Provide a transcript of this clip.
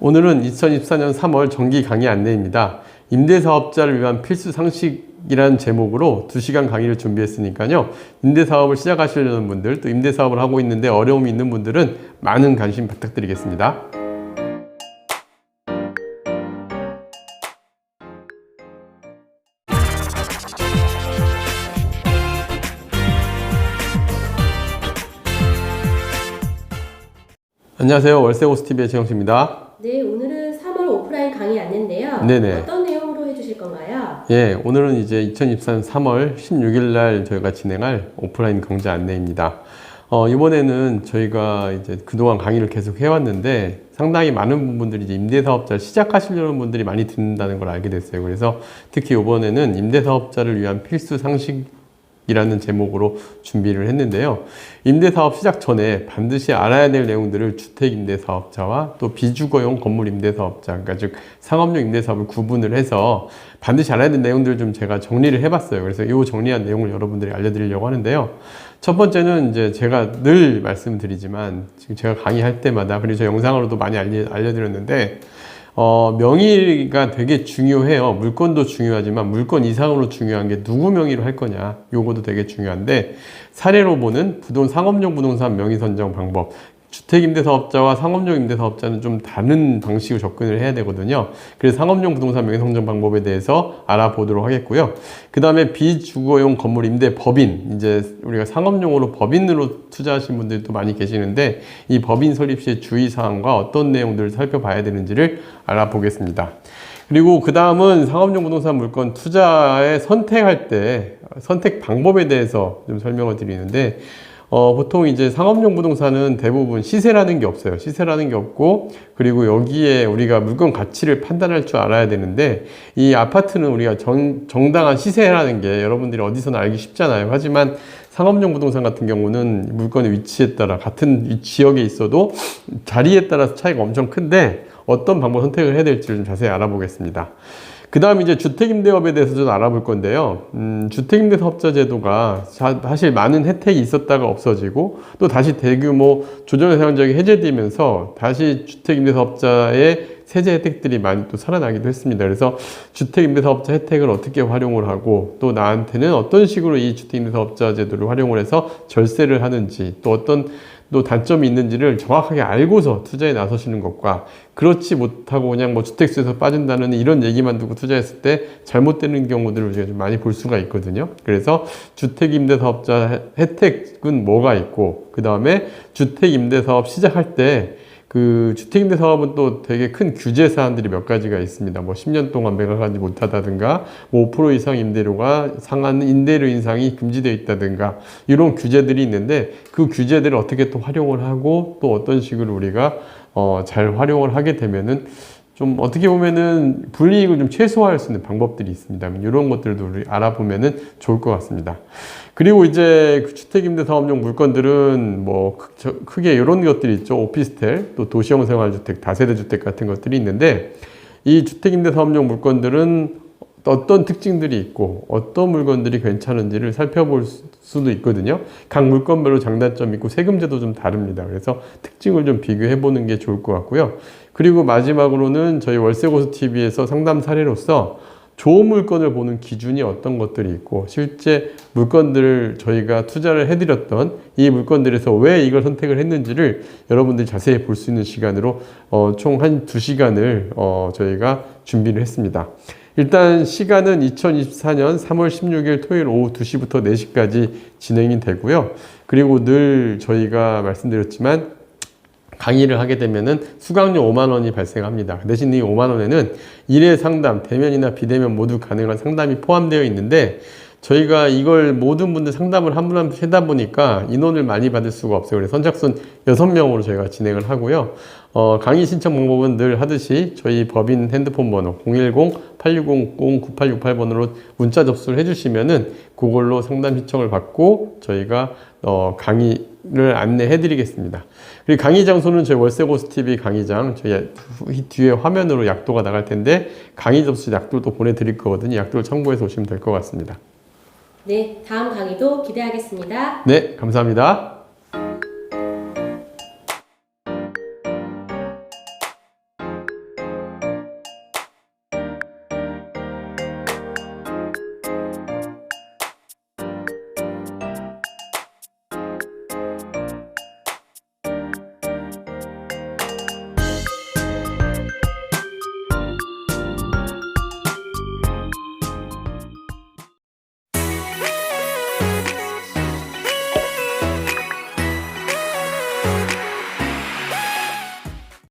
오늘은 2024년 3월 정기 강의 안내입니다. 임대사업자를 위한 필수 상식이라는 제목으로 2시간 강의를 준비했으니까요. 임대사업을 시작하시려는 분들, 또 임대사업을 하고 있는데 어려움이 있는 분들은 많은 관심 부탁드리겠습니다. 안녕하세요. 월세호스TV의 최영수입니다. 네, 오늘은 3월 오프라인 강의 안내인데요. 네네. 어떤 내용으로 해주실 건가요? 예, 오늘은 이제 2024년 3월 16일 날 저희가 진행할 오프라인 강좌 안내입니다. 어, 이번에는 저희가 이제 그동안 강의를 계속 해왔는데 상당히 많은 부분들이 이제 임대사업자를 시작하시려는 분들이 많이 듣는다는 걸 알게 됐어요. 그래서 특히 이번에는 임대사업자를 위한 필수 상식 이라는 제목으로 준비를 했는데요. 임대사업 시작 전에 반드시 알아야 될 내용들을 주택임대사업자와 또 비주거용 건물임대사업자, 그러니까 즉 상업용 임대사업을 구분을 해서 반드시 알아야 될 내용들을 좀 제가 정리를 해봤어요. 그래서 이 정리한 내용을 여러분들이 알려드리려고 하는데요. 첫 번째는 이제 제가 늘 말씀드리지만 지금 제가 강의할 때마다 그리고 저 영상으로도 많이 알려, 알려드렸는데 어, 명의가 되게 중요해요. 물건도 중요하지만 물건 이상으로 중요한 게 누구 명의로 할 거냐. 요것도 되게 중요한데 사례로 보는 부동 상업용 부동산 명의 선정 방법. 주택임대사업자와 상업용 임대사업자는 좀 다른 방식으로 접근을 해야 되거든요. 그래서 상업용 부동산 명의 선정 방법에 대해서 알아보도록 하겠고요. 그 다음에 비주거용 건물 임대 법인, 이제 우리가 상업용으로 법인으로 투자하신 분들이 또 많이 계시는데 이 법인 설립 시의 주의사항과 어떤 내용들을 살펴봐야 되는지를 알아보겠습니다. 그리고 그 다음은 상업용 부동산 물건 투자에 선택할 때 선택 방법에 대해서 좀 설명을 드리는데 어, 보통 이제 상업용 부동산은 대부분 시세라는 게 없어요. 시세라는 게 없고, 그리고 여기에 우리가 물건 가치를 판단할 줄 알아야 되는데, 이 아파트는 우리가 정, 정당한 시세라는 게 여러분들이 어디서나 알기 쉽잖아요. 하지만 상업용 부동산 같은 경우는 물건의 위치에 따라 같은 위- 지역에 있어도 자리에 따라서 차이가 엄청 큰데, 어떤 방법 선택을 해야 될지를 좀 자세히 알아보겠습니다. 그 다음 이제 주택임대업에 대해서 좀 알아볼 건데요. 음, 주택임대사업자 제도가 사- 사실 많은 혜택이 있었다가 없어지고 또 다시 대규모 조정사용적이 해제되면서 다시 주택임대사업자의 세제 혜택들이 많이 또 살아나기도 했습니다. 그래서 주택임대사업자 혜택을 어떻게 활용을 하고 또 나한테는 어떤 식으로 이 주택임대사업자 제도를 활용을 해서 절세를 하는지 또 어떤 또 단점이 있는지를 정확하게 알고서 투자에 나서시는 것과 그렇지 못하고 그냥 뭐 주택수에서 빠진다는 이런 얘기만 두고 투자했을 때 잘못되는 경우들을 우리가 좀 많이 볼 수가 있거든요. 그래서 주택임대사업자 혜택은 뭐가 있고 그 다음에 주택임대사업 시작할 때 그 주택임대 사업은 또 되게 큰 규제 사항들이 몇 가지가 있습니다. 뭐 10년 동안 매각하지 못하다든가, 뭐 5% 이상 임대료가 상한 임대료 인상이 금지되어 있다든가 이런 규제들이 있는데 그 규제들을 어떻게 또 활용을 하고 또 어떤 식으로 우리가 어, 잘 활용을 하게 되면은 좀 어떻게 보면은 불이익을 좀 최소화할 수 있는 방법들이 있습니다. 이런 것들도 우리 알아보면은 좋을 것 같습니다. 그리고 이제 그 주택임대 사업용 물건들은 뭐 크게 이런 것들이 있죠. 오피스텔, 또 도시형 생활주택, 다세대주택 같은 것들이 있는데 이 주택임대 사업용 물건들은 어떤 특징들이 있고 어떤 물건들이 괜찮은지를 살펴볼 수- 수도 있거든요. 각 물건별로 장단점이 있고 세금제도 좀 다릅니다. 그래서 특징을 좀 비교해 보는 게 좋을 것 같고요. 그리고 마지막으로는 저희 월세고수 TV에서 상담 사례로서 좋은 물건을 보는 기준이 어떤 것들이 있고 실제 물건들을 저희가 투자를 해드렸던 이 물건들에서 왜 이걸 선택을 했는지를 여러분들이 자세히 볼 수 있는 시간으로 어, 총 한 두 시간을 어, 저희가 준비를 했습니다. 일단 시간은 2024년 3월 16일 토요일 오후 2시부터 4시까지 진행이 되고요. 그리고 늘 저희가 말씀드렸지만 강의를 하게 되면은 수강료 5만 원이 발생합니다. 그 대신 이 5만 원에는 일회 상담, 대면이나 비대면 모두 가능한 상담이 포함되어 있는데 저희가 이걸 모든 분들 상담을 한 분 한 분 하다 보니까 인원을 많이 받을 수가 없어요. 그래서 선착순 6명으로 저희가 진행을 하고요. 어, 강의 신청 방법은 늘 하듯이 저희 법인 핸드폰 번호 010-8600-9868번으로 문자 접수를 해주시면은 그걸로 상담 신청을 받고 저희가 어, 강의를 안내해 드리겠습니다. 그리고 강의 장소는 저희 월세고스 TV 강의장 저희 뒤에 화면으로 약도가 나갈 텐데 강의 접수 약도도 보내드릴 거거든요. 약도를 참고해서 오시면 될 것 같습니다. 네, 다음 강의도 기대하겠습니다. 네, 감사합니다.